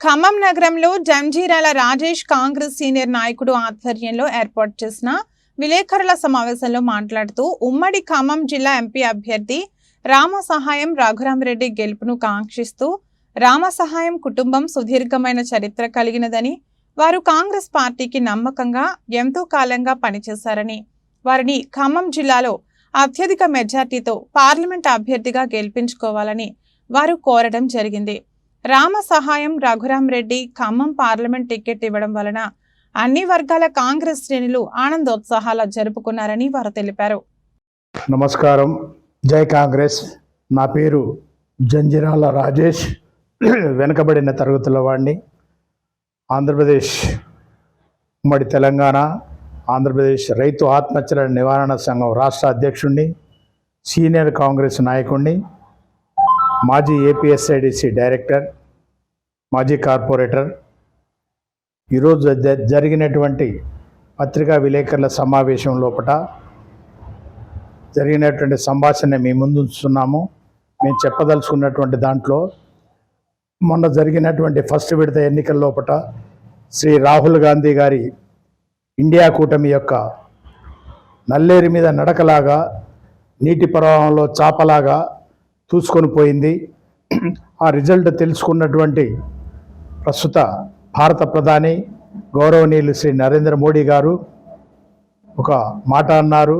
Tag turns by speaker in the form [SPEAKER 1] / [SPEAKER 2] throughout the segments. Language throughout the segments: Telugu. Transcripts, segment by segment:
[SPEAKER 1] ఖమ్మం నగరంలో జంజీరాల రాజేష్ కాంగ్రెస్ సీనియర్ నాయకుడు ఆధ్వర్యంలో ఏర్పాటు చేసిన విలేకరుల సమావేశంలో మాట్లాడుతూ ఉమ్మడి ఖమ్మం జిల్లా ఎంపీ అభ్యర్థి రామ సహాయం రఘురామరెడ్డి గెలుపును కాంక్షిస్తూ రామ సహాయం కుటుంబం సుదీర్ఘమైన చరిత్ర కలిగినదని వారు కాంగ్రెస్ పార్టీకి నమ్మకంగా ఎంతో కాలంగా పనిచేశారని వారిని ఖమ్మం జిల్లాలో అత్యధిక మెజార్టీతో పార్లమెంట్ అభ్యర్థిగా గెలిపించుకోవాలని వారు కోరడం జరిగింది. Ramasahayam Raghuram Reddy Khammam parliament ticket ఇవ్వడం వలన అన్ని వర్గాల కాంగ్రెస్ శ్రేణులు ఆనందోత్సాహాలు జరుపుకున్నారని వారు తెలిపారు.
[SPEAKER 2] నమస్కారం. జై కాంగ్రెస్. నా పేరు జంజిరాల రాజేష్. వెనుకబడిన తరగతుల వాడిని ఆంధ్రప్రదేశ్ ఉమ్మడి తెలంగాణ ఆంధ్రప్రదేశ్ రైతు ఆత్మహత్యల నివారణ సంఘం రాష్ట్ర అధ్యక్షుడిని సీనియర్ కాంగ్రెస్ నాయకుడిని మాజీ ఏపీఎస్ఐడిసి డైరెక్టర్ మాజీ కార్పొరేటర్. ఈరోజు జరిగినటువంటి పత్రికా విలేకరుల సమావేశం లోపల జరిగినటువంటి సంభాషణ మీ ముందుంచుతున్నాము మేము చెప్పదలుచుకున్నటువంటి దాంట్లో మొన్న జరిగినటువంటి ఫస్ట్ విడత ఎన్నికల లోపల శ్రీ రాహుల్ గాంధీ గారి ఇండియా కూటమి యొక్క నల్లేరు మీద నడకలాగా నీటి ప్రవాహంలో చాపలాగా చూసుకొని పోయింది. ఆ రిజల్ట్ తెలుసుకున్నటువంటి ప్రస్తుత భారత ప్రధాని గౌరవనీయులు శ్రీ నరేంద్ర మోడీ గారు ఒక మాట అన్నారు.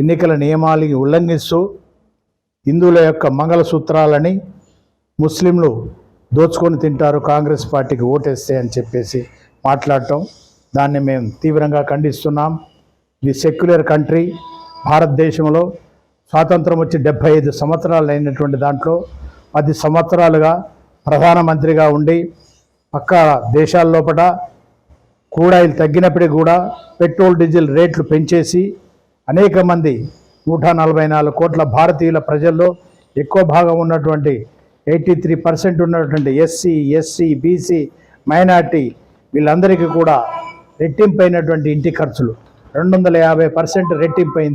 [SPEAKER 2] ఎన్నికల నియమాలని ఉల్లంఘిస్తూ హిందువుల యొక్క మంగళసూత్రాలని ముస్లింలు దోచుకొని తింటారు కాంగ్రెస్ పార్టీకి ఓటేస్తే అని చెప్పేసి మాట్లాడటం. దాన్ని మేము తీవ్రంగా ఖండిస్తున్నాం. ఇది సెక్యులర్ కంట్రీ. భారతదేశంలో స్వాతంత్రం వచ్చి డెబ్భై ఐదు సంవత్సరాలు అయినటువంటి దాంట్లో పది సంవత్సరాలుగా ప్రధానమంత్రిగా ఉండి పక్క దేశాల లోపల కూడాయిలు తగ్గినప్పటికీ కూడా పెట్రోల్ డీజిల్ రేట్లు పెంచేసి అనేక మంది నూట నలభై నాలుగు కోట్ల భారతీయుల ప్రజల్లో ఎక్కువ భాగం ఉన్నటువంటి ఎయిటీ త్రీ పర్సెంట్ ఉన్నటువంటి ఎస్సీ ఎస్సీ బీసీ మైనార్టీ వీళ్ళందరికీ కూడా రెట్టింపైనటువంటి ఇంటి ఖర్చులు. రెండు వందల యాభై పర్సెంట్ రెట్టింపైంది